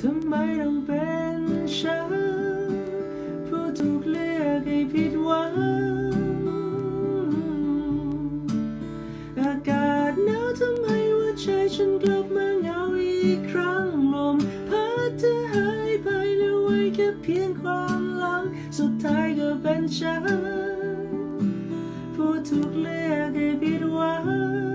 ทำไมต้องเป็นฉันผู้ถูกเลือกให้ผิดหวัง อากาศหนาวทำให้หัวใจฉันกลับมาเหงาอีกครั้งลมพัดเธอหายไปเหลือไว้แค่เพียงความหลัง สุดท้ายก็เป็นฉัน ผู้ถูกเลือกให้ผิดหวัง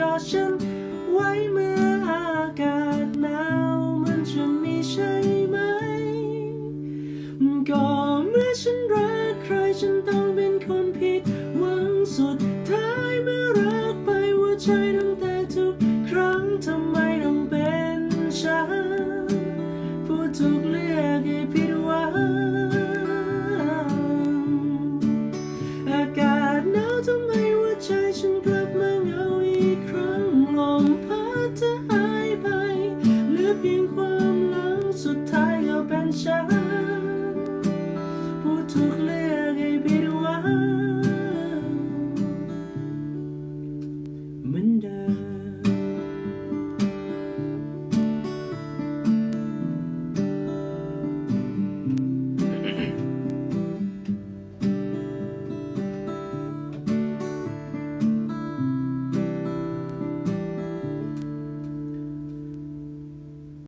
กอดฉันไว้เมื่ออากาศหนาวมันจะมีใช่ไหม ก็เมื่อฉันรักใครฉันต้องเป็นคนผิดหวังสุด เธอหายไปเหลือเพียงความหลังสุดท้ายก็เป็นฉัน